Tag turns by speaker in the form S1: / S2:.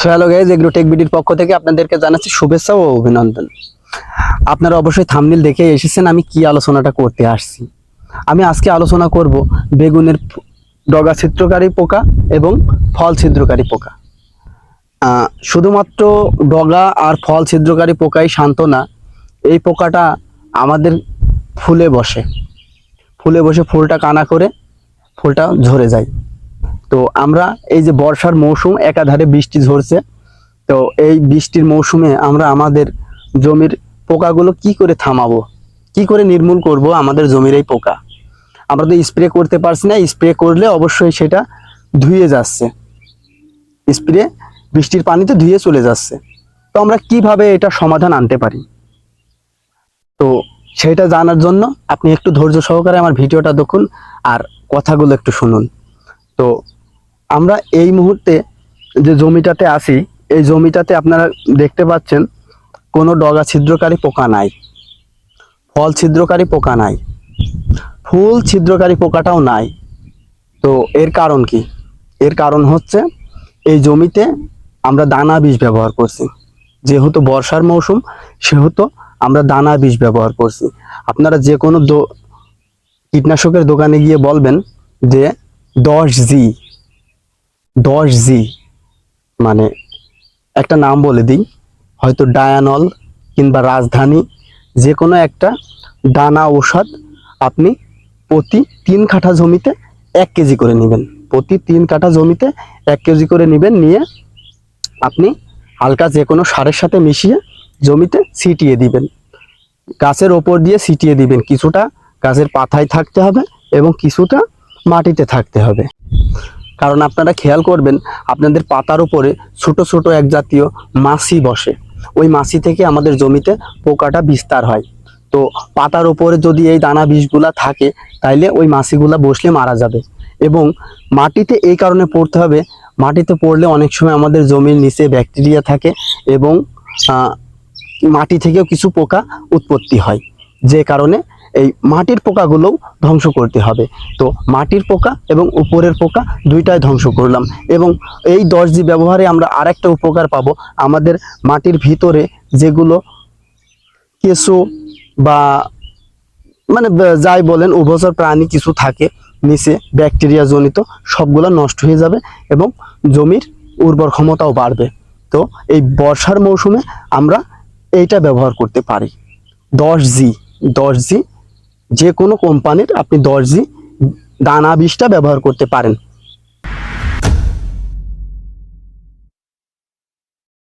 S1: So hello guys agro tech বিডির পক্ষ থেকে আপনাদেরকে জানাচ্ছি শুভেচ্ছা ও অভিনন্দন। আপনারা অবশ্যই থামনিল দেখে এসেছেন আমি কি আলোচনাটা করতে আসছি। আমি আজকে আলোচনা করব বেগুনের ডগা ছিদ্রকারী পোকা এবং ফল ছিদ্রকারী পোকা। শুধুমাত্র ডগা আর ফল ছিদ্রকারী পোকাই শান্ত না, এই পোকাটা আমাদের ফুলে বসে। ফুলে বসে ফুলটা কানা করে ফুলটা ঝরে যায়। তো আমরা এই যে বর্ষার মৌসুম, একাধারে বৃষ্টি ঝরছে। তো এই বৃষ্টির মৌসুমে আমরা আমাদের জমির পোকাগুলো কি করে থামাবো? কি করে নির্মূল করব আমাদের জমির এই পোকা? আমরা তো স্প্রে করতে পারছি না, স্প্রে করলে অবশ্যই সেটা ধুয়ে যাচ্ছে। স্প্রে, বৃষ্টির পানিতে ধুয়ে চলে যাচ্ছে। তো আমরা কীভাবে এটা সমাধান আনতে পারি? তো সেটা জানার জন্য আপনি একটু ধৈর্য সহকারে আমার ভিডিওটা দেখুন আর কথাগুলো একটু শুনুন। তো আমরা এই মুহূর্তে যে জমিটাতে আছি, এই জমিটাতে আপনারা দেখতে পাচ্ছেন, কোনো ডগা ছিদ্রকারী পোকা নাই, ফল ছিদ্রকারী পোকা নাই, ফুল ছিদ্রকারী পোকাটাও নাই। তো এর কারণ কি? এর কারণ হচ্ছে, এই জমিতে আমরা দানা বীজ ব্যবহার করছি। যেহেতু বর্ষার মৌসুম, সেহেতু আমরা দানা বীজ ব্যবহার করছি। আপনারা যে কোনো কীটনাশকের দোকানে গিয়ে বলবেন যে, দশ জি দশ জি মানে একটা নাম বলে দিই, হয়তো ডায়ানল কিংবা রাজধানী যে কোনো একটা দানা ঔষধ আপনি প্রতি তিন কাঠা জমিতে এক কেজি করে নেবেন। প্রতি তিন কাঠা জমিতে এক কেজি করে নেবেন, নিয়ে আপনি হালকা যে কোনো সারের সাথে মিশিয়ে জমিতে ছিটিয়ে দিবেন। গাছের ওপর দিয়ে ছিটিয়ে দিবেন। কিছুটা গাছের পাতায় থাকতে হবে এবং কিছুটা মাটিতে থাকতে হবে। কারণ আপনারা খেয়াল করবেন, আপনাদের পাতার উপরে ছোট ছোট এক জাতীয় মাছি বসে। ওই মাছি থেকে আমাদের জমিতে পোকাটা বিস্তার হয়। তো পাতার উপরে যদি এই দানা বিষগুলা থাকে, তাইলে ওই মাছিগুলা বসলে মারা যাবে। এবং মাটিতে এই কারণে পড়তে হবে, মাটিতে পড়লে অনেক সময় আমাদের জমির নিচে ব্যাকটেরিয়া থাকে এবং মাটি থেকেও কিছু পোকা উৎপত্তি হয়। যে কারণে এই মাটির পোকাগুলোও ধ্বংস করতে হবে। তো মাটির পোকা এবং উপরের পোকা দুইটাই ধ্বংস করলাম এবং এই দশ জি ব্যবহারে আমরা আরেকটা উপকার পাবো। আমাদের মাটির ভিতরে যেগুলো কেঁচো বা মানে যাই বলেন উভচর প্রাণী কিছু থাকে, নিচে ব্যাকটেরিয়া জনিত সবগুলো নষ্ট হয়ে যাবে এবং জমির উর্বর ক্ষমতাও বাড়বে। তো এই বর্ষার মৌসুমে আমরা এইটা ব্যবহার করতে পারি। দশ জি দশ জি যে কোনো কোম্পানির আপনি দর্জি দানা বিষটা ব্যবহার করতে পারেন।